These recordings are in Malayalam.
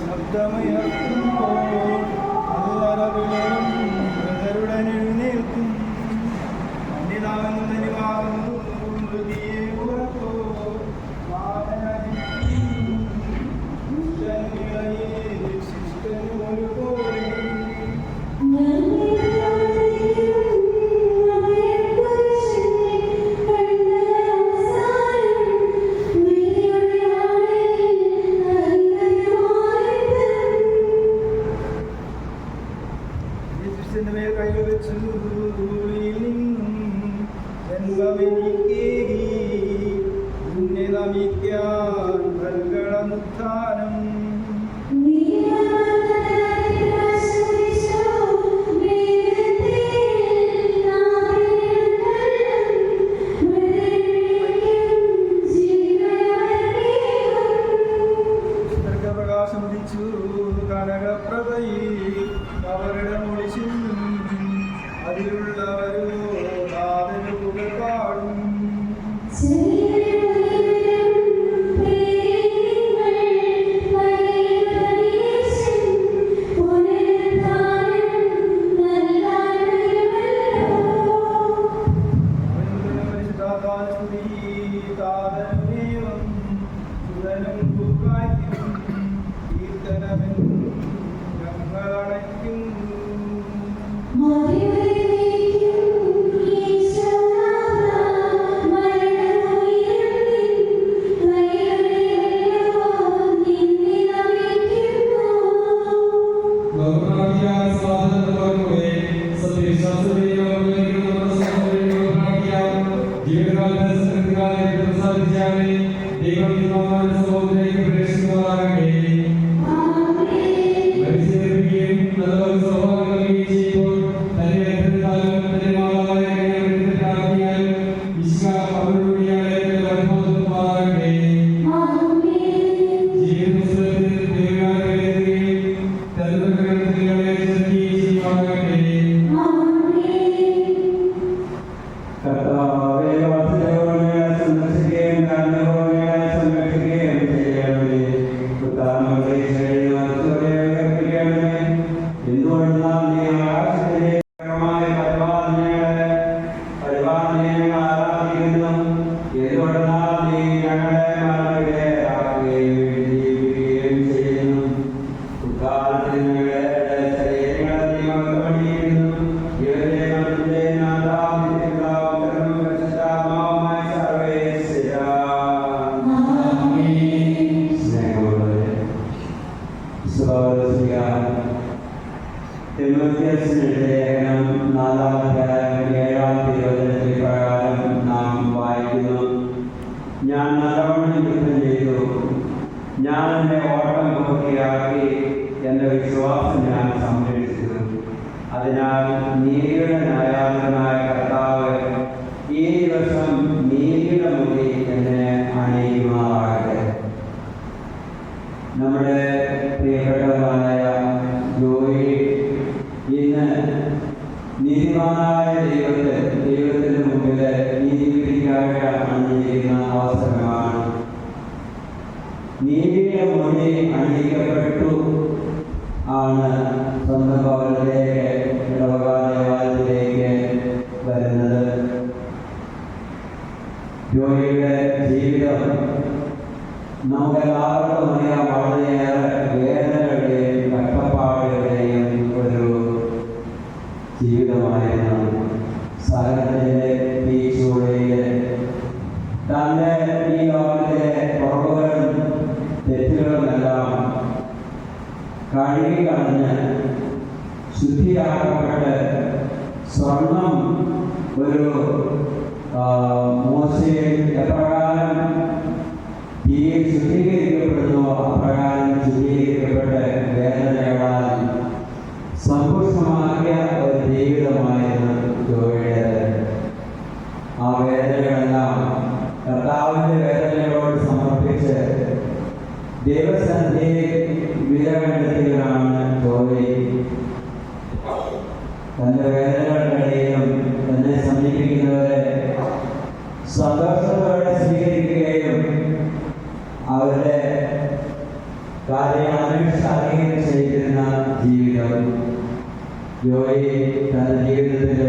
ശബ്ദമുയർത്തുമ്പോൾ അല്ലറവിളറും പ്രകരുടനെഴുന്നേൽക്കും മന്ദിതാവെന്ന് നിവാകുന്നു Dobra wiara, zadań, dobra മോശയെ എപ്രകാരം തീയെ ശുദ്ധീകരിക്കപ്പെടുന്നുവോ അപ്രകാരം ശുദ്ധീകരിക്കപ്പെട്ട് വേദനകളാൽ സമ്പുഷ്ടമാക്കിയ ഒരു ജീവിതമായിരുന്നു ജോയിയുടെ ആ വേദനകളെല്ലാം കർത്താവിന്റെ വേദനകളോട് സമർപ്പിച്ച് ദൈവസന്ധ്യയെ വില കണ്ടെത്തുകയാണ് ജോയി വേദന ജോയി തന്റെ ജീവിതത്തിൽ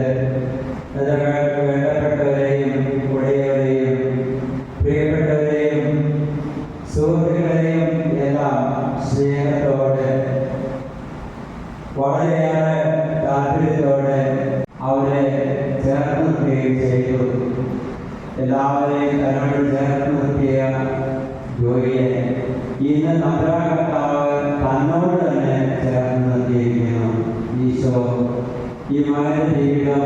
തന്റെ വേ- വേണ്ടപ്പെട്ടവരെയും ഉടയവരെയും പ്രിയപ്പെട്ടവരെയും സുഹൃത്തുക്കളെയും എല്ലാം സ്നേഹത്തോടെ വളരെയേറെ താല്പര്യത്തോടെ അവരെ ചേർത്ത് നിർത്തുകയും ചെയ്തു എല്ലാവരെയും തന്നോട് ചേർത്ത് നിർത്തിയ ജോലിയെ ഇന്ന് നമ്പരാകർത്താവ് ഈ മകന്റെ ജീവിതം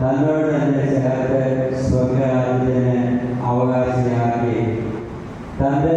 തന്നോട് തന്നെ ചേർത്ത് സ്വർഗരാജ്യത്തിന് അവകാശിയാക്കി. തന്റെ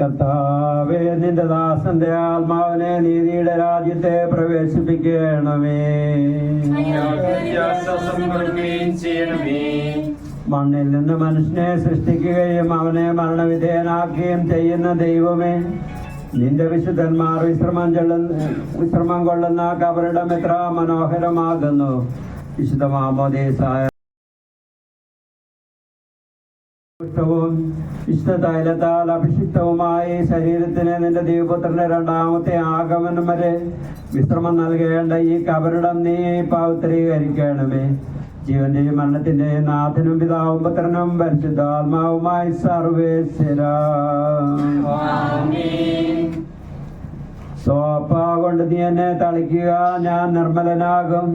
കർത്താവേ നിന്റെ ദാസന്റെ ആത്മാവിനെ നീതിയുടെ രാജ്യത്തെ പ്രവേശിപ്പിക്കണമേ. മണ്ണിൽ നിന്ന് മനുഷ്യനെ സൃഷ്ടിക്കുകയും അവനെ മരണവിധേയനാക്കുകയും ചെയ്യുന്ന ദൈവമേ നിന്റെ വിശുദ്ധന്മാർ വിശ്രമം ചെല്ലുന്ന വിശ്രമം കൊള്ളുന്ന കബറിടം എത്ര മനോഹരമാകുന്നു. വിശുദ്ധ മാമോദീസായ പുഷ്ടവും വിശുദ്ധ തൈലത്താൽ അഭിഷിക്തവുമായി ശരീരത്തിന് നിന്റെ ദൈവപുത്രന്റെ രണ്ടാമത്തെ ആഗമനം വരെ വിശ്രമം നൽകേണ്ട ഈ കബറിടം നീ പവിത്രീകരിക്കണമേ ജീവന്റെയും മരണത്തിന്റെയും നാഥനും പിതാവും പുത്രനും പരിശുദ്ധാത്മാവുമായി സർവേശ്വര. സോപ്പ കൊണ്ട് നീ എന്നെ തളിക്കുക ഞാൻ നിർമ്മലനാകും.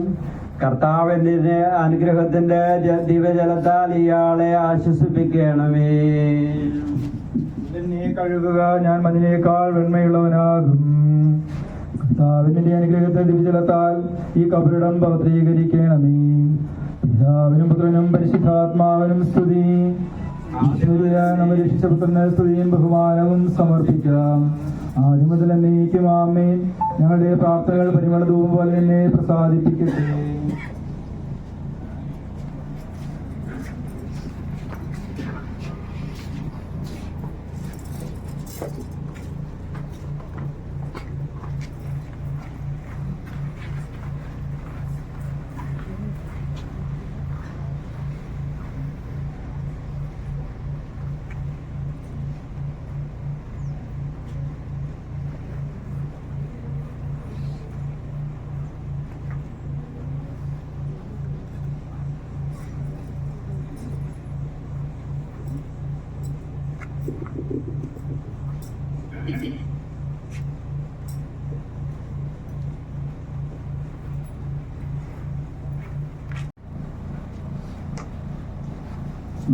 കർത്താവിന്റെ അനുഗ്രഹത്തിന്റെ ദിവജലത്താൽ ഇയാളെ ആശ്വസിപ്പിക്കണമേ. എന്നെ കഴുകുക ഞാൻ മഞ്ഞിനേക്കാൾ വെണ്മയുള്ളവനാകും. കർത്താവിന്റെ അനുഗ്രഹത്തെ ദിവജലത്താൽ ഈ കബറിടം പവിത്രീകരിക്കണമേ. പിതാവിനും പുത്രനും പരിശുദ്ധാത്മാവിനും സ്തുതി. പുത്രന് സ്തുതിയും ബഹുമാനവും സമർപ്പിക്കാം. ആദ്യം മുതൽ എന്നേക്കും ആമേൻ. ഞങ്ങളുടെ പ്രാർത്ഥനകൾ പരിമള ധൂപം പോലെ തന്നെ പ്രസാദിപ്പിക്കട്ടെ.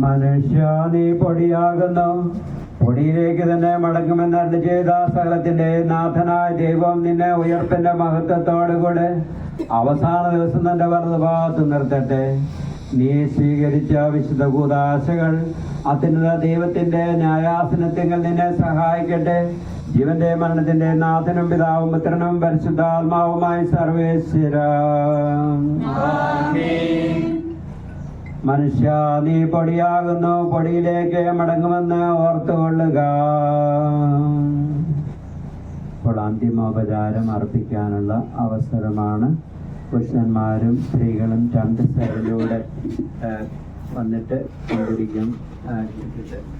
മനുഷ്യ നീ പൊടിയാകുന്നു. പൊടിയിലേക്ക് തന്നെ മടങ്ങുമെന്ന് അരുളി ചെയ്ത സകലത്തിന്റെ നാഥനായ ദൈവം നിന്നെ ഉയർപ്പിന്റെ മഹത്വത്തോടുകൂടെ അവസാന ദിവസം തന്റെ വലതുഭാഗത്ത് നിർത്തട്ടെ. നീ സ്വീകരിച്ച വിശുദ്ധ കൂതാശകൾ അത്യുന്നത ദൈവത്തിന്റെ ന്യായാസനത്തിങ്കിൽ നിന്നെ സഹായിക്കട്ടെ. ജീവന്റെ മരണത്തിന്റെ നാഥനും പിതാവും പുത്രനും പരിശുദ്ധാത്മാവുമായി സർവേശ്വര. മനുഷ്യ നീ പൊടിയാകുന്നു പൊടിയിലേക്ക് മടങ്ങുമെന്ന് ഓർത്തുകൊള്ളുക. ഇപ്പോൾ അന്തിമോപചാരം അർപ്പിക്കാനുള്ള അവസരമാണ് പുരുഷന്മാരും സ്ത്രീകളും രണ്ട് സൈഡിലൂടെ വന്നിട്ട് കൊണ്ടിരിക്കും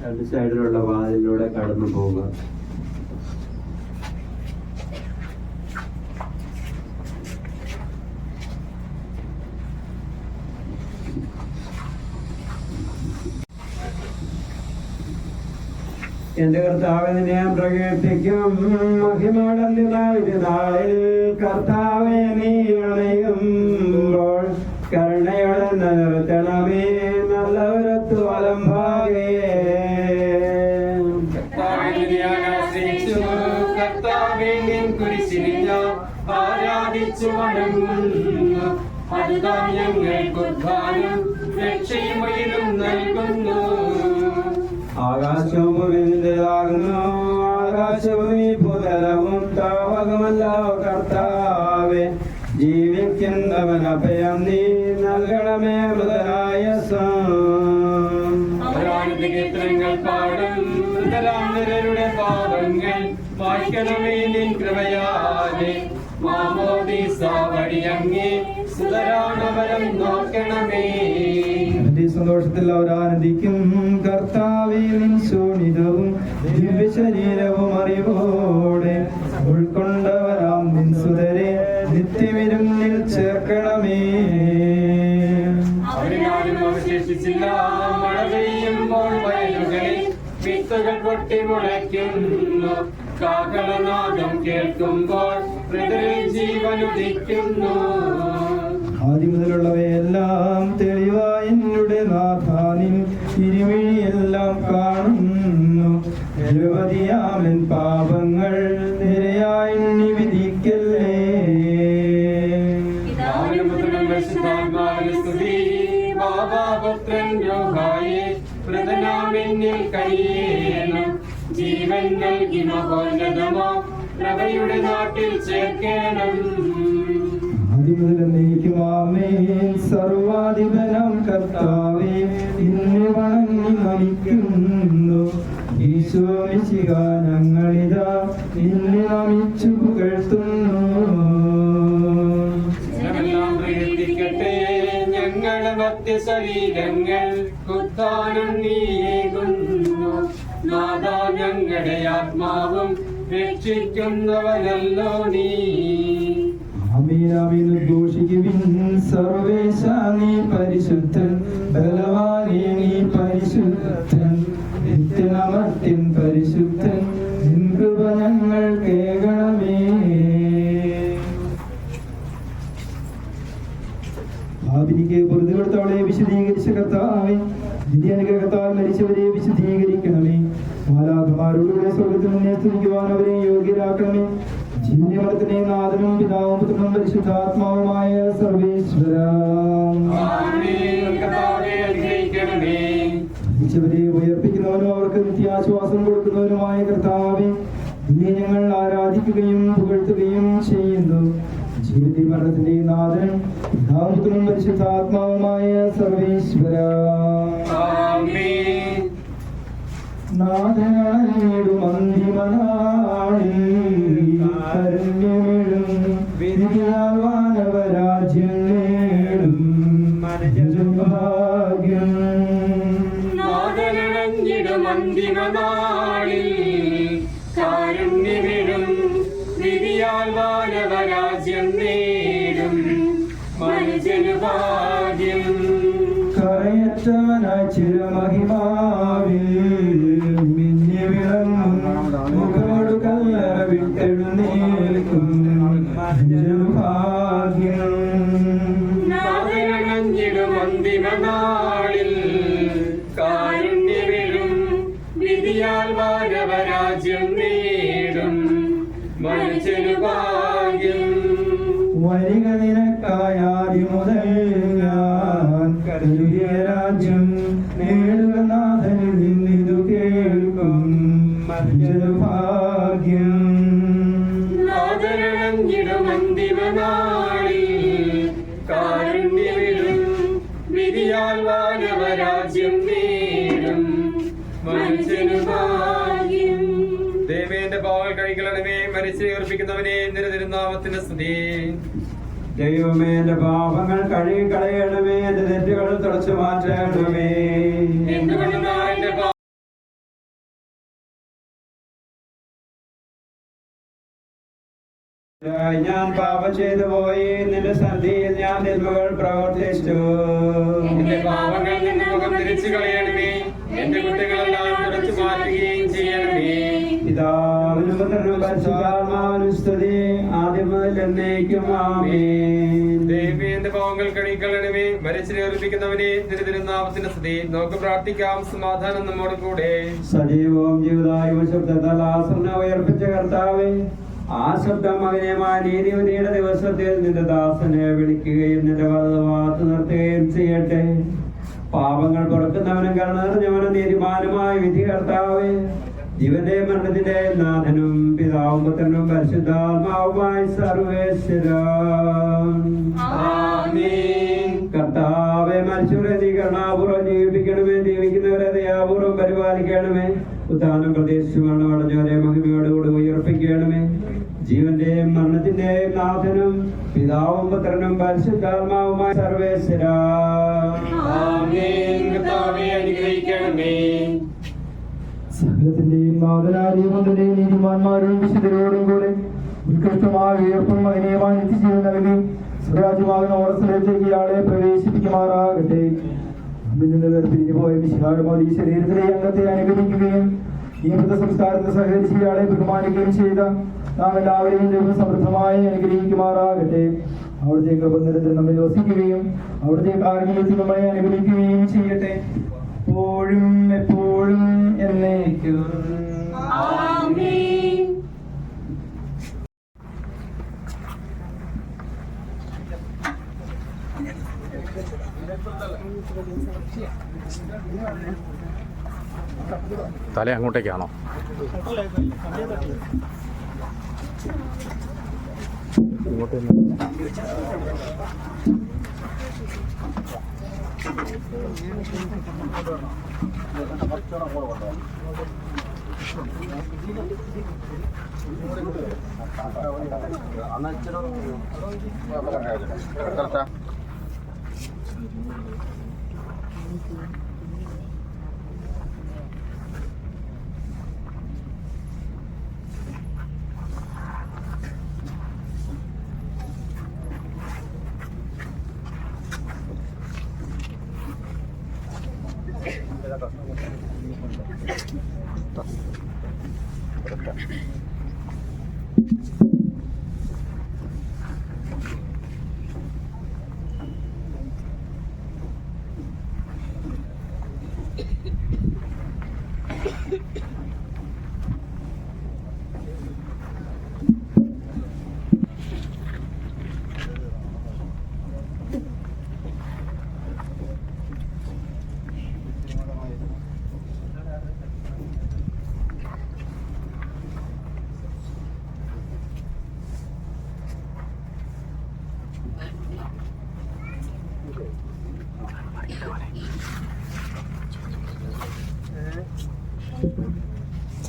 രണ്ട് സൈഡിലുള്ള വാതിലൂടെ കടന്നു പോവുക എന്റെ കർത്താവിനെ പ്രകീർത്തിക്കും. മഹിമടലിനായിരുന്നാളിൽ നാളിൽ കർത്താവെ നീ കരുണയോടെ നിർത്തണമേ നല്ലവരത്തു വലം ഭാഗേ കർത്താവിനെ ഞാൻ ആശ്രയിച്ചു കർത്താവെ നിൻ കുരിശിനെ ഞാൻ ആരാധിച്ചു നൽകുന്നു. ആകാശവും ഭൂമിന്റേതാകുന്നു ആകാശവും ഈ പുതലവും താവകമല്ലോ കർത്താവെ. ജീവിക്കുന്നവൻ അഭയം നീ നൽകണമേ മൃതനായ അവരാനന്ദഗീത്രങ്ങൾ പാടും. പാപങ്ങൾ വായിക്കണമേ നിൻ കൃപയാലെ മാമോദീസ സുതരാണവരം നോക്കണമേ. എന്റെ സന്തോഷത്തിൽ അവർ ആനന്ദിക്കും. കർത്താവേ നിൻ ശോണിതവും ദിവ്യ ശരീരവും അറിവോടെ ഉൾക്കൊണ്ടവരാം. നിൻ സുതരെ നിത്യവിരുന്നിൽ ചേർക്കണമേ. അവരിനാലും അവശേഷിച്ചില്ല. മഴ പെയ്യുമ്പോൾ വയലുകളിൽ വിത്തുകൾ പൊട്ടി മുളയ്ക്കുന്നു. കാകളനാദം കേൾക്കുമ്പോൾ ആദ്യം മുതലുള്ളവയെല്ലാം തെളിവായ എന്നുടെ നാഥാനിൻ ഇരുമിഴിയെല്ലാം കാണുന്നു. നിരവധിയാമൻ പാപങ്ങൾ നിരയായി വിധിക്കല്ലേ? ജീവൻ നൽകി മഹോന്നതമോ പ്രഭയുടെ നാട്ടിൽ ചേർക്കണം. സർവാധിപനം കർത്താവേ ഇന്ന് വണങ്ങി നമിക്കുന്നു ഈശോ മിശിഹ ഞങ്ങളിതാ നിന്നെ നമിച്ചു പുകഴ്ത്തുന്നു. ഞങ്ങളുടെ ഭക്തി ശരീരങ്ങൾ കുത്താനും നീയേകുന്നു നാദാ ഞങ്ങളുടെ ആത്മാവും രക്ഷിക്കുന്നവനല്ലോ നീ. ആമീൻ ഉദ്ഘോഷിക്കുവിൻ സർവേശ പരിശുദ്ധൻ ബലവാനേ നീ പരിശുദ്ധൻ നിത്യനമർത്യൻ പരിശുദ്ധൻ നിൻ കൃപ ഞങ്ങൾ കേകണമേ ഭാവിനിക്ക് പൊറുതി കൊടുത്തവളെ വിശദീകരിച്ച കർത്താവേ വിദ്യാനുഗ്രഹത്താൽ മരിച്ചവരെ വിശദീകരിക്കണമേ മാലാകുമാർ ദൂതന്മാരോടുകൂടെ സ്വർഗത്തിൽ നിന്നെ സ്തുതിക്കുവാൻ അവരെ യോഗ്യരാക്കണമേ. ജീവനത്തിന്റെ നാഥനും പിതാവും പുത്രനും പരിശുദ്ധാത്മാവുമായ സർവേശ്വര. ഉയർപ്പിക്കുന്നവനും അവർക്ക് നിത്യാശ്വാസം കൊടുക്കുന്നവനുമായ കർത്താവെ നിന്നെ ആരാധിക്കുകയും പുകഴ്ത്തുകയും ചെയ്യുന്നു. ജീവിത മരണത്തിന്റെ നാഥനും പിതാവും പുത്രനും പരിശുദ്ധാത്മാവുമായ. നാഥനായിടും അന്തിമനാളിൽ കരുണ്യമിഴും വിധിയാൽ വാനവരാജ്യം നേടും ഭാഗ്യം നാഥനണഞ്ഞിടും അന്തിമനാളിൽ വിധിയാൽ വാനവരാജ്യം നേടും. മനുജനു ഭാഗ്യം. വരിക നിനക്കായാതി മുതൽ ഞാൻ കരുതിയ രാജ്യം നേടുക നാഥനിൽ നിന്നിതു കേൾക്കും. ഭാഗ്യം. നാദരണഞ്ഞിടും അന്തിമനാളിൽ ദൈവമേ എന്റെ പാപങ്ങൾ കഴുകി കളയണമേ എന്റെ തെറ്റുകൾ തുടച്ചു മാറ്റണമേ. ഞാൻ പാപം ചെയ്തു പോയി നിന്റെ സന്ധിയിൽ ഞാൻ നിൽവുകൾ പ്രവർത്തിച്ചു. എന്റെ പാപങ്ങളിൽ നിന്ന് മുഖം തിരിച്ചു കളയണമേ എന്റെ കുട്ടികളെല്ലാം തുടച്ചു മാറ്റുകയും ചെയ്യണമേ. പിതാവിനും പുത്രനും പരിശുദ്ധാത്മാവിനും സ്തുതി ആദ്യം മുതൽ എന്നേക്കും പാവങ്ങൾ കണിക്കളണമേ മരിച്ചിനെ നമുക്ക് പ്രാർത്ഥിക്കാം. സമാധാനം നമ്മോട് കൂടെ. സജീവവും ജീവിതായും ശബ്ദത്താൽ ആസന ഉയർപ്പിച്ച കർത്താവേ ആ ശബ്ദം മകനേമായ നീതിപതിയുടെ ദിവസത്തിൽ നിന്റെ ദാസനെ വിളിക്കുകയും നിന്റെ വാത്ത് നിർത്തുകയും ചെയ്യട്ടെ. പാപങ്ങൾ പുറക്കുന്നവനും കരുണ നിറഞ്ഞവനും നീതിമാനുമായ വിധി കർത്താവേ ജീവന്റെ മരണത്തിന്റെ നാഥനും പിതാവും പുത്രനും പരിശുദ്ധാത്മാവുമായി സർവേശ്വര. കർത്താവെ മനുഷ്യരെ നീ കരുണാപൂർവം ജീവിപ്പിക്കണമേ ജീവിക്കുന്നവരെ ദയാപൂർവം പരിപാലിക്കണമേ. ഉദാഹരണം പ്രദേശമാണ് വളഞ്ഞവരെ മഹിമയോടുകൂടി ഉയർപ്പിക്കണമേ. ജീവന്റെയും മരണത്തിന്റെയും നാഥനും പിതാവും പുത്രനും പരിശുദ്ധാത്മാവുമായി സർവേശ്വര. അനുഗ്രഹിക്കണമേ. സകലത്തിന്റെയും നാഥനാദീപത്തിന്റെയും നീതിമാന്മാരും വിശുദ്ധരോടും കൂടെ ഉത്കൃഷ്ടമായ ഉയർപ്പും മകനീയമായ നിത്യജീവൻ നൽകി സ്വരാജ്യമാകുന്ന ഓടസ്ഥലത്തേക്ക് ഇയാളെ പ്രവേശിപ്പിക്കുമാറാകട്ടെ. നിന്ന് ശരീരത്തിലെ അംഗത്തെ അനുഗമിക്കുകയും ഈ മൃത സംസ്കാരത്തിന് സഹകരിച്ച് ഇയാളെ ബഹുമാനിക്കുകയും ചെയ്ത നാം എല്ലാവരെയും ദൈവം സമൃദ്ധമായി അനുഗ്രഹിക്കുമാറാകട്ടെ. അവിടുത്തെ കൃപ നിരന്തരം വസിക്കുകയും അവിടുത്തെ നമ്മളെ ചെയ്യട്ടെ. എപ്പോഴും എപ്പോഴും എന്നേക്കും. ആമേൻ. തല അങ്ങോട്ടേക്കാണോ? 안할지라도 그렇다. Да. Да. Да.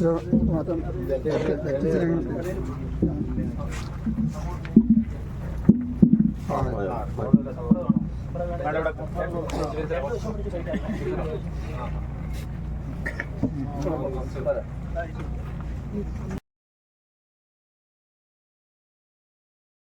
ഇങ്ങോട്ട് ആ